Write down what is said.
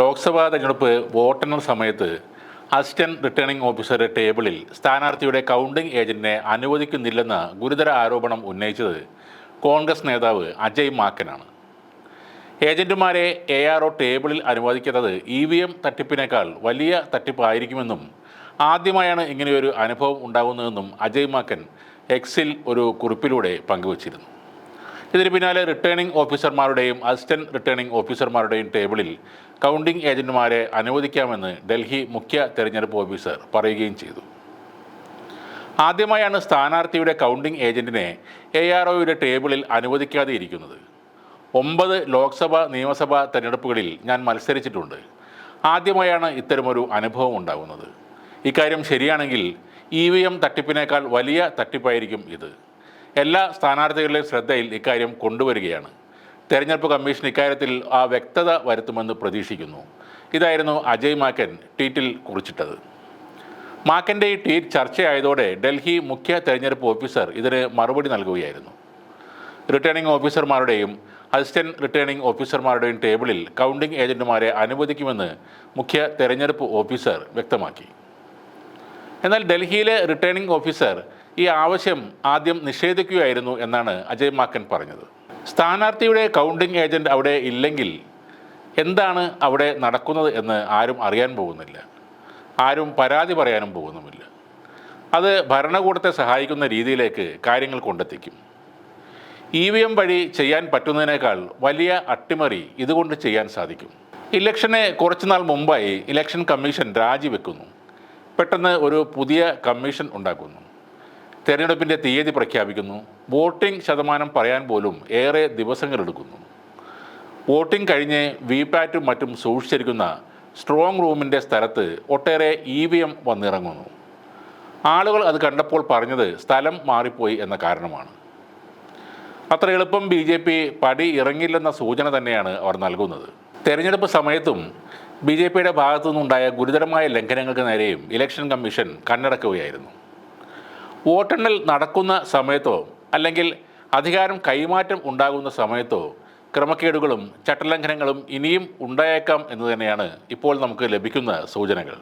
ലോക്സഭാ തെരഞ്ഞെടുപ്പ് വോട്ടെണ്ണൽ സമയത്ത് അസിസ്റ്റന്റ് റിട്ടേണിംഗ് ഓഫീസറുടെ ടേബിളിൽ സ്ഥാനാർത്ഥിയുടെ കൗണ്ടിംഗ് ഏജന്റിനെ അനുവദിക്കുന്നില്ലെന്ന ഗുരുതര ആരോപണം ഉന്നയിച്ചത് കോൺഗ്രസ് നേതാവ് അജയ് മാക്കനാണ്. ഏജന്റുമാരെ എ ആർ ഒ ടേബിളിൽ അനുവദിക്കുന്നത് ഇ വി എം തട്ടിപ്പിനേക്കാൾ വലിയ തട്ടിപ്പായിരിക്കുമെന്നും ആദ്യമായാണ് ഇങ്ങനെയൊരു അനുഭവം ഉണ്ടാകുന്നതെന്നും അജയ് മാക്കൻ എക്സിൽ ഒരു കുറിപ്പിലൂടെ പങ്കുവച്ചിരുന്നു. ഇതിന് പിന്നാലെ റിട്ടേണിംഗ് ഓഫീസർമാരുടെയും അസിസ്റ്റന്റ് റിട്ടേണിംഗ് ഓഫീസർമാരുടെയും ടേബിളിൽ കൗണ്ടിംഗ് ഏജന്റുമാരെ അനുവദിക്കാമെന്ന് ഡൽഹി മുഖ്യ തെരഞ്ഞെടുപ്പ് ഓഫീസർ പറയുകയും ചെയ്തു. ആദ്യമായാണ് സ്ഥാനാർത്ഥിയുടെ കൗണ്ടിംഗ് ഏജന്റിനെ എ ആർ ഒയുടെ ടേബിളിൽ അനുവദിക്കാതെ ഇരിക്കുന്നത്. ഒമ്പത് ലോക്സഭ നിയമസഭാ തെരഞ്ഞെടുപ്പുകളിൽ ഞാൻ മത്സരിച്ചിട്ടുണ്ട്. ആദ്യമായാണ് ഇത്തരമൊരു അനുഭവം ഉണ്ടാകുന്നത് ഇക്കാര്യം ശരിയാണെങ്കിൽ ഇ വി എം തട്ടിപ്പിനേക്കാൾ വലിയ തട്ടിപ്പായിരിക്കും ഇത്. എല്ലാ സ്ഥാനാർത്ഥികളുടെയും ശ്രദ്ധയിൽ ഇക്കാര്യം കൊണ്ടുവരികയാണ്. തെരഞ്ഞെടുപ്പ് കമ്മീഷൻ ഇക്കാര്യത്തിൽ ആ വ്യക്തത വരുത്തുമെന്ന് പ്രതീക്ഷിക്കുന്നു. ഇതായിരുന്നു അജയ് മാക്കൻ ട്വീറ്റിൽ കുറിച്ചിട്ടത്. മാക്കന്റെ ഈ ട്വീറ്റ് ചർച്ചയായതോടെ ഡൽഹി മുഖ്യ തെരഞ്ഞെടുപ്പ് ഓഫീസർ ഇതിന് മറുപടി നൽകുകയായിരുന്നു. റിട്ടേണിംഗ് ഓഫീസർമാരുടെയും അസിസ്റ്റന്റ് റിട്ടേണിംഗ് ഓഫീസർമാരുടെയും ടേബിളിൽ കൗണ്ടിംഗ് ഏജന്റുമാരെ അനുവദിക്കുമെന്ന് മുഖ്യ തെരഞ്ഞെടുപ്പ് ഓഫീസർ വ്യക്തമാക്കി. എന്നാൽ ഡൽഹിയിലെ റിട്ടേണിംഗ് ഓഫീസർ ഈ ആവശ്യം ആദ്യം നിഷേധിക്കുകയായിരുന്നു എന്നാണ് അജയ് മാക്കൻ പറഞ്ഞത്. സ്ഥാനാർത്ഥിയുടെ കൗണ്ടിംഗ് ഏജന്റ് അവിടെ ഇല്ലെങ്കിൽ എന്താണ് അവിടെ നടക്കുന്നത് എന്ന് ആരും അറിയാൻ പോകുന്നില്ല. ആരും പരാതി പറയാനും പോകുന്നുമില്ല. അത് ഭരണകൂടത്തെ സഹായിക്കുന്ന രീതിയിലേക്ക് കാര്യങ്ങൾ കൊണ്ടെത്തിക്കും. ഇ വി എം വഴി ചെയ്യാൻ പറ്റുന്നതിനേക്കാൾ വലിയ അട്ടിമറി ഇതുകൊണ്ട് ചെയ്യാൻ സാധിക്കും. ഇലക്ഷനെ കുറച്ചുനാൾ മുമ്പായി ഇലക്ഷൻ കമ്മീഷൻ രാജിവെക്കുന്നു. പെട്ടെന്ന് ഒരു പുതിയ കമ്മീഷൻ ഉണ്ടാക്കുന്നു. തെരഞ്ഞെടുപ്പിന്റെ തീയതി പ്രഖ്യാപിക്കുന്നു. വോട്ടിംഗ് ശതമാനം പറയാൻ പോലും ഏറെ ദിവസങ്ങളെടുക്കുന്നു. വോട്ടിംഗ് കഴിഞ്ഞ് വി പാറ്റും മറ്റും സൂക്ഷിച്ചിരിക്കുന്ന സ്ട്രോങ് റൂമിന്റെ സ്ഥലത്ത് ഒട്ടേറെ ഇ വി എം വന്നിറങ്ങുന്നു. ആളുകൾ അത് കണ്ടപ്പോൾ പറഞ്ഞത് സ്ഥലം മാറിപ്പോയി എന്ന കാരണമാണ്. അത്ര എളുപ്പം ബി ജെ പി പടി ഇറങ്ങില്ലെന്ന സൂചന തന്നെയാണ് അവർ നൽകുന്നത്. തെരഞ്ഞെടുപ്പ് സമയത്തും ബി ജെ പിയുടെ ഭാഗത്തു നിന്നുണ്ടായ ഗുരുതരമായ ലംഘനങ്ങൾക്ക് നേരെയും ഇലക്ഷൻ കമ്മീഷൻ കണ്ണടക്കുകയായിരുന്നു. വോട്ടെണ്ണൽ നടക്കുന്ന സമയത്തോ അല്ലെങ്കിൽ അധികാരം കൈമാറ്റം ഉണ്ടാകുന്ന സമയത്തോ ക്രമക്കേടുകളും ചട്ടലംഘനങ്ങളും ഇനിയും ഉണ്ടായേക്കാം എന്ന് തന്നെയാണ് ഇപ്പോൾ നമുക്ക് ലഭിക്കുന്ന സൂചനകൾ.